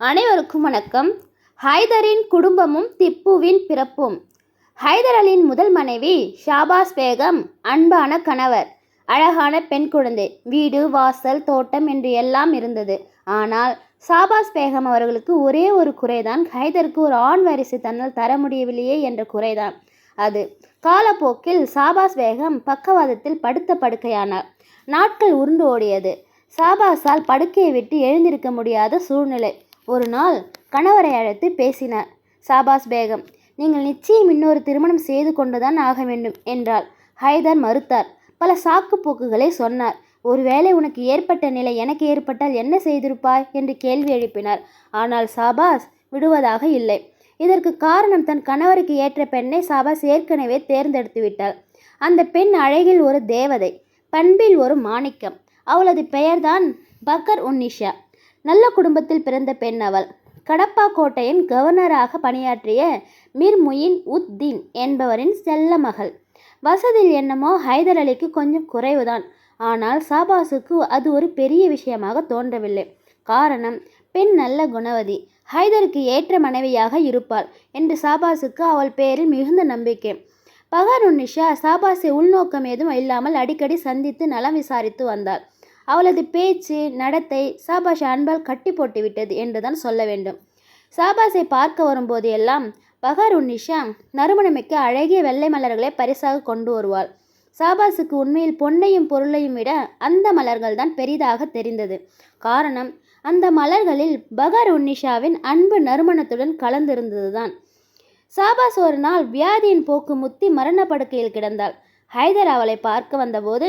அனைவருக்கும் வணக்கம். ஹைதரின் குடும்பமும் திப்புவின் பிறப்பும். ஹைதர் அலியின் முதல் மனைவி ஷாபாஸ் பேகம் அன்பான கணவர் அழகான பெண் குழந்தை வீடு வாசல் தோட்டம் என்று எல்லாம் இருந்தது. ஆனால் ஷாபாஸ் பேகம் அவர்களுக்கு ஒரே ஒரு குறைதான். ஹைதருக்கு ஒரு ஆண் வரிசை தன்னால் தர முடியவில்லையே என்ற குறைதான். அது காலப்போக்கில் ஷாபாஸ் பேகம் பக்கவாதத்தில் படுத்த படுக்கையானார். நாட்கள் உருண்டு ஓடியது. ஷாபாஸால் படுக்கையை விட்டு எழுந்திருக்க முடியாத சூழ்நிலை. ஒரு நாள் கணவரை அழைத்து பேசினார். சாபாஸ் பேகம் நீங்கள் நிச்சயம் இன்னொரு திருமணம் செய்து கொண்டுதான் ஆக வேண்டும் என்றாள். ஹைதர் மறுத்தார். பல சாக்கு போக்குகளை சொன்னார். ஒருவேளை உனக்கு ஏற்பட்ட நிலை எனக்கு ஏற்பட்டால் என்ன செய்திருப்பாய்? என்று கேள்வி எழுப்பினார். ஆனால் சாபாஸ் விடுவதாக இல்லை. இதற்கு காரணம் தன் கணவருக்கு ஏற்ற பெண்ணை சாபாஸ் ஏற்கனவே தேர்ந்தெடுத்து விட்டாள். அந்த பெண் அழகில் ஒரு தேவதை பண்பில் ஒரு மாணிக்கம். அவளது பெயர்தான் பக்கர் உன்னிஷா நல்ல குடும்பத்தில் பிறந்த பெண் அவள். கடப்பா கோட்டையின் கவர்னராக பணியாற்றிய மிர் முயின் உத்தீன் என்பவரின் செல்ல மகள். வசதியில் என்னமோ ஹைதர் அலிக்கு கொஞ்சம் குறைவுதான். ஆனால் சாபாஸுக்கு அது ஒரு பெரிய விஷயமாக தோன்றவில்லை. காரணம் பெண் நல்ல குணவதி. ஹைதருக்கு ஏற்ற மனைவியாக இருப்பாள் என்று சாபாஸுக்கு அவள் பேரில் மிகுந்த நம்பிக்கை. பகர் நிஷா சாபாஸை உள்நோக்கம் ஏதும் இல்லாமல் அடிக்கடி சந்தித்து நலம் விசாரித்து வந்தாள். அவளது பேச்சு நடத்தை சாபாஷ் அன்பால் கட்டி போட்டுவிட்டது என்றுதான் சொல்ல வேண்டும். சாபாஸை பார்க்க வரும்போது எல்லாம் பகர் உன்னிஷா நறுமணமிக்க அழகிய வெள்ளை மலர்களை பரிசாக கொண்டு வருவாள். சாபாஸுக்கு உண்மையில் பொன்னையும் பொருளையும் விட அந்த மலர்கள் தான் பெரிதாக தெரிந்தது. காரணம் அந்த மலர்களில் பகர் உன்னிஷாவின் அன்பு நறுமணத்துடன் கலந்திருந்ததுதான். சாபாஸ் ஒரு நாள் வியாதியின் போக்கு முத்தி மரணப்படுக்கையில் கிடந்தாள். ஹைதர் அவளை பார்க்க வந்தபோது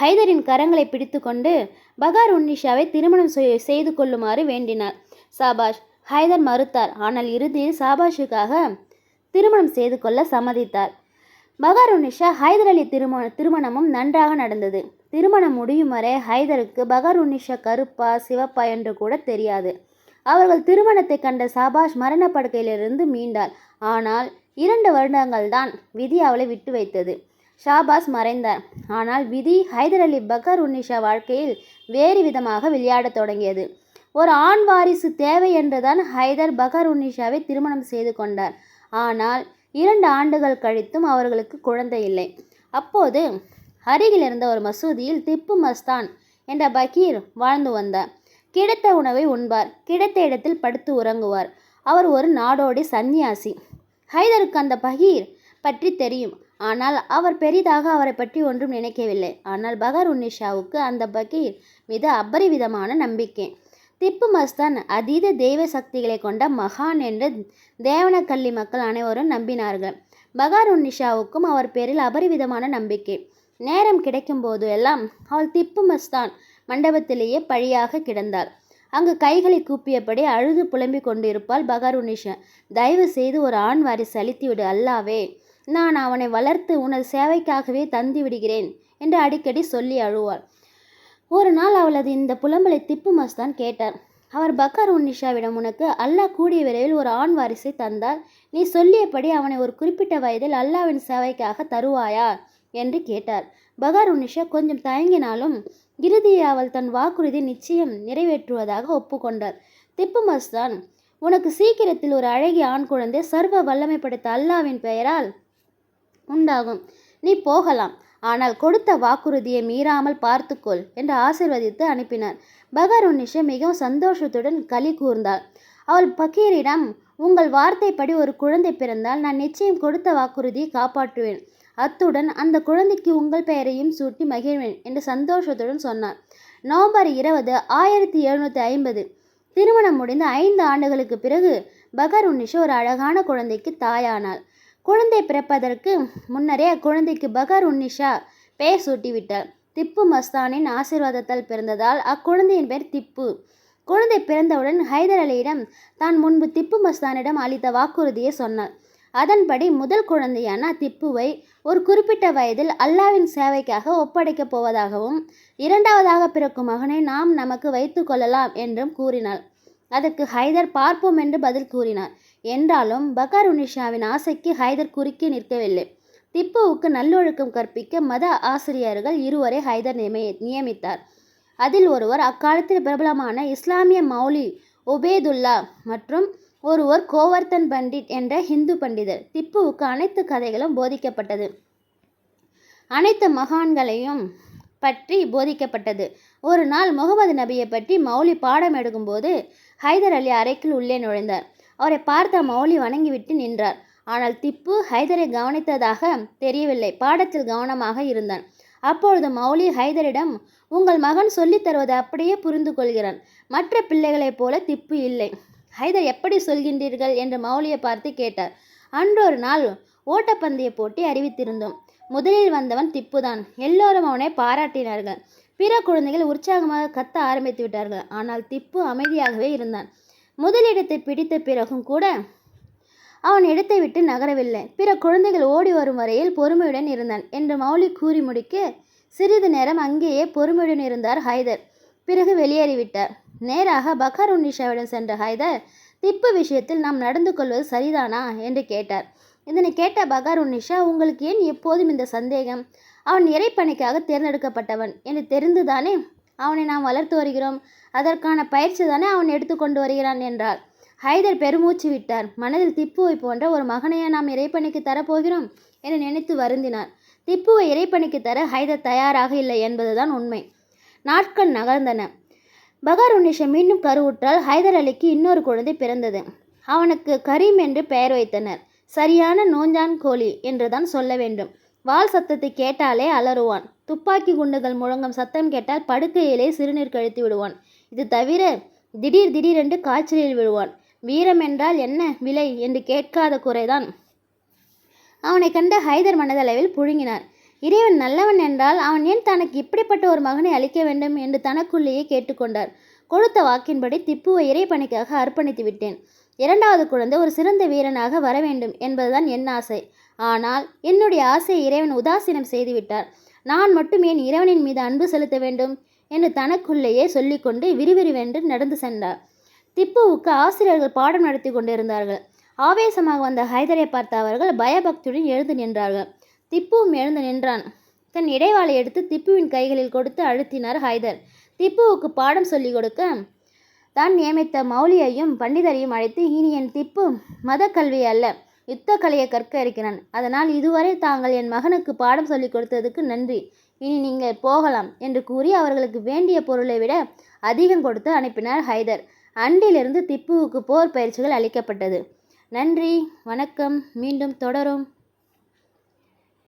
ஹைதரின் கரங்களை பிடித்துக்கொண்டு பகார் உன்னிஷாவை திருமணம் செய்- செய்து கொள்ளுமாறு வேண்டினார். சாபாஷ் ஹைதர் மறுத்தார். ஆனால் இறுதியில் சாபாஷுக்காக திருமணம் செய்து கொள்ள சம்மதித்தார். பகார் உன்னிஷா ஹைதர் அலி திருமண திருமணமும் நன்றாக நடந்தது. திருமணம் முடியும் வரை ஹைதருக்கு பகார் உன்னிஷா கருப்பா சிவப்பா என்று கூட தெரியாது. அவர்கள் திருமணத்தை கண்ட சாபாஷ் மரணப்படுக்கையிலிருந்து மீண்டார். ஆனால் இரண்டு வருடங்கள் தான் விதி அவளை விட்டு வைத்தது. ஷாபாஸ் மறைந்தார். ஆனால் விதி ஹைதர் அலி பக்கர் உன்னிஷா வாழ்க்கையில் வேறு விதமாக விளையாடத் தொடங்கியது. ஒரு ஆண் வாரிசு தேவை என்றுதான் ஹைதர் பகர் உன்னிஷாவை திருமணம் செய்து கொண்டார். ஆனால் இரண்டு ஆண்டுகள் கழித்தும் அவர்களுக்கு குழந்தை இல்லை. அப்போது அருகில் இருந்த ஒரு மசூதியில் திப்பு மஸ்தான் என்ற பகீர் வாழ்ந்து வந்தார். கிடைத்த உணவை உண்பார். கிடைத்த இடத்தில் படுத்து உறங்குவார். அவர் ஒரு நாடோடி சந்நியாசி. ஹைதருக்கு அந்த பகீர் பற்றி தெரியும். ஆனால் அவர் பெரிதாக அவரை பற்றி ஒன்றும் நினைக்கவில்லை. ஆனால் பகர் உன்னிஷாவுக்கு அந்த பகீர் மீது அபரிவிதமான நம்பிக்கை. திப்பு மஸ்தான் அதீத தெய்வ சக்திகளை கொண்ட மகான் என்று தேவனக்கல்லி மக்கள் அனைவரும் நம்பினார்கள். பகார் உன்னிஷாவுக்கும் அவர் பேரில் அபரிவிதமான நம்பிக்கை. நேரம் கிடைக்கும் போது எல்லாம் அவள் திப்பு மஸ்தான் மண்டபத்திலேயே பழியாக கிடந்தாள். அங்கு கைகளை கூப்பியபடி அழுது புலம்பிக் கொண்டிருப்பாள் பகார் உன்னிஷா தயவு செய்து ஒரு ஆண் வாரிசு அளித்துவிடு அல்லாவே. நான் அவனை வளர்த்து உனது சேவைக்காகவே தந்து விடுகிறேன் என்று அடிக்கடி சொல்லி அழுவாள். ஒரு நாள் அவளது இந்த புலம்பலை திப்பு மஸ்தான் கேட்டார். அவர் பக்கார் உன்னிஷாவிடம் உனக்கு அல்லாஹ் கூடிய விரைவில் ஒரு ஆண் வாரிசை தந்தால் நீ சொல்லியபடி அவனை ஒரு குறிப்பிட்ட வயதில் அல்லாவின் சேவைக்காக தருவாயா? என்று கேட்டார். பகார் உன்னிஷா கொஞ்சம் தயங்கினாலும் இறுதியை அவள் தன் வாக்குறுதி நிச்சயம் நிறைவேற்றுவதாக ஒப்புக்கொண்டார். திப்பு மஸ்தான் உனக்கு சீக்கிரத்தில் ஒரு அழகிய ஆண் குழந்தை சர்வ வல்லமை படைத்த அல்லாவின் பெயரால் உண்டாகும். நீ போகலாம். ஆனால் கொடுத்த வாக்குறுதியை மீறாமல் பார்த்துக்கொள் என்று ஆசிர்வதித்து அனுப்பினார். பகர் மிகவும் சந்தோஷத்துடன் களி கூர்ந்தாள். அவள் பக்கீரிடம் உங்கள் வார்த்தைப்படி ஒரு குழந்தை பிறந்தால் நான் நிச்சயம் கொடுத்த வாக்குறுதியை காப்பாற்றுவேன். அத்துடன் அந்த குழந்தைக்கு உங்கள் பெயரையும் சூட்டி மகிழ்வேன் என்று சந்தோஷத்துடன் சொன்னார். நவம்பர் இருபது ஆயிரத்தி எழுநூற்றி ஐம்பது. திருமணம் முடிந்த ஐந்து ஆண்டுகளுக்கு பிறகு பகர் உன்னிஷா ஒரு அழகான குழந்தைக்கு தாயானாள். குழந்தை பிறப்பதற்கு முன்னரே அக்குழந்தைக்கு பகர் உன்னிஷா பெயர் சூட்டிவிட்டார். திப்பு மஸ்தானின் ஆசிர்வாதத்தால் பிறந்ததால் அக்குழந்தையின் பெயர் திப்பு. குழந்தை பிறந்தவுடன் ஹைதர் அலியிடம் தான் முன்பு திப்பு மஸ்தானிடம் அளித்த வாக்குறுதியை சொன்னார். அதன்படி முதல் குழந்தையான திப்புவை ஒரு குறிப்பிட்ட வயதில் அல்லாவின் சேவைக்காக ஒப்படைக்கப் போவதாகவும் இரண்டாவதாக பிறக்கும் மகனை நாம் நமக்கு வைத்து கொள்ளலாம் என்றும் கூறினார். அதற்கு ஹைதர் பார்ப்போம் என்று பதில் கூறினார். என்றாலும் பகார் உனிஷாவின் ஆசைக்கு ஹைதர் குறுக்கே நிற்கவில்லை. திப்புவுக்கு நல்லொழுக்கம் கற்பிக்க மத ஆசிரியர்கள் இருவரை ஹைதர் நியமி நியமித்தார். அதில் ஒருவர் அக்காலத்தில் பிரபலமான இஸ்லாமிய மௌலி உபேதுல்லா மற்றும் ஒருவர் கோவர்த்தன் பண்டிட் என்ற ஹிந்து பண்டிதர். திப்புவுக்கு அனைத்து கதைகளும் போதிக்கப்பட்டது. அனைத்து மகான்களையும் பற்றி போதிக்கப்பட்டது. ஒரு நாள் முகமது நபியை பற்றி மௌலி பாடம் எடுக்கும்போது ஹைதர் அலி அறைக்குள் உள்ளே நுழைந்தார். அவரை பார்த்த மௌலி வணங்கிவிட்டு நின்றார். ஆனால் திப்பு ஹைதரை கவனித்ததாக தெரியவில்லை. பாடத்தில் கவனமாக இருந்தான். அப்பொழுது மௌலி ஹைதரிடம் உங்கள் மகன் சொல்லித் தருவதை அப்படியே புரிந்து கொள்கிறான். மற்ற பிள்ளைகளைப் போல திப்பு இல்லை. ஹைதர் எப்படி சொல்கின்றீர்கள்? என்று மௌலியை பார்த்து கேட்டார். அன்றொரு நாள் ஓட்டப்பந்தய போட்டி அறிவித்திருந்தோம். முதலில் வந்தவன் திப்புதான். எல்லோரும் அவனை பாராட்டினார்கள். பிற குழந்தைகள் உற்சாகமாக கத்த ஆரம்பித்து விட்டார்கள் ஆனால் திப்பு அமைதியாகவே இருந்தான். முதலிடத்தை பிடித்த பிறகும் கூட அவன் இடத்தை விட்டு நகரவில்லை. பிற குழந்தைகள் ஓடி வரும் வரையில் பொறுமையுடன் இருந்தான் என்று மௌலி கூறி முடிக்க சிறிது நேரம் அங்கேயே பொறுமையுடன் இருந்தார் ஹைதர். பிறகு வெளியேறிவிட்டார். நேராக பக்கார் உன்னிஷாவிடம் சென்ற ஹைதர் திப்பு விஷயத்தில் நாம் நடந்து கொள்வது சரிதானா? என்று கேட்டார். இதனை கேட்ட பகார் உன்னிஷா உங்களுக்கு ஏன் எப்போதும் இந்த சந்தேகம்? அவன் இறைப்பணிக்காக தேர்ந்தெடுக்கப்பட்டவன் என்று தெரிந்துதானே? அவனை நாம் வளர்த்து வருகிறோம். அதற்கான பயிற்சி தானே அவன் எடுத்துக்கொண்டு வருகிறான் என்றார் ஹைதர் பெருமூச்சு விட்டார். மனதில் திப்புவை போன்ற ஒரு மகனையை நாம் இறைப்பணிக்கு தரப்போகிறோம் என நினைத்து வருந்தினார். திப்புவை இறைப்பணிக்கு தர ஹைதர் தயாராக இல்லை என்பதுதான் உண்மை. நாட்கள் நகர்ந்தன. பகார் உன்னிஷா மீண்டும் கருவுற்றால் ஹைதர் அலிக்கு இன்னொரு குழந்தை பிறந்தது. அவனுக்கு கரீம் என்று பெயர் வைத்தனர். சரியான நோஞ்சான் கோழி என்றுதான் சொல்ல வேண்டும். வால் சத்தத்தை கேட்டாலே அலறுவான். துப்பாக்கி குண்டுகள் முழங்கும் சத்தம் கேட்டால் படுக்கையிலே சிறுநீர் கழித்து விடுவான். இது தவிர திடீர் திடீரென்று காய்ச்சலில் விழுவான். வீரம் என்றால் என்ன? விலை என்று கேட்காத குறைதான். அவனை கண்ட ஹைதர் மனதளவில் புழுங்கினார். இறைவன் நல்லவன் என்றால் அவன் ஏன் தனக்கு இப்படிப்பட்ட ஒரு மகனை அளிக்க வேண்டும் என்று தனக்குள்ளேயே கேட்டுக்கொண்டார் கொடுத்த வாக்கின்படி திப்புவை இறைப்பணிக்காக அர்ப்பணித்து விட்டேன். இரண்டாவது குழந்தை ஒரு சிறந்த வீரனாக வர வேண்டும் என்பதுதான் என் ஆசை. ஆனால் என்னுடைய ஆசையை இறைவன் உதாசீனம் செய்துவிட்டார். நான் மட்டும் ஏன் இறைவனின் மீது அன்பு செலுத்த வேண்டும்? என்று தனக்குள்ளேயே சொல்லிக்கொண்டு விறுவிறுவென்று நடந்து சென்றார். திப்புவுக்கு ஆசிரியர்கள் பாடம் நடத்தி கொண்டிருந்தார்கள். ஆவேசமாக வந்த ஹைதரை பார்த்த அவர்கள் பயபக்தியுடன் எழுந்து நின்றார்கள். திப்புவும் எழுந்து நின்றான். தன் இடைவாளை எடுத்து திப்புவின் கைகளில் கொடுத்து அழுத்தினார் ஹைதர். திப்புவுக்கு பாடம் சொல்லிக் கொடுக்க தான் நியமித்த மௌலியையும் பண்டிதரையும் அழைத்து இனி என் திப்பு மத கல்வி அல்ல. யுத்த கலையை கற்க இருக்கிறான். அதனால் இதுவரை தாங்கள் என் மகனுக்கு பாடம் சொல்லிக் கொடுத்ததுக்கு நன்றி. இனி நீங்கள் போகலாம் என்று கூறி அவர்களுக்கு வேண்டிய பொருளை விட அதிகம் கொடுத்து அனுப்பினார் ஹைதர். அன்றிலிருந்து திப்புவுக்கு போர் பயிற்சிகள் அளிக்கப்பட்டது. நன்றி வணக்கம். மீண்டும் தொடரும்.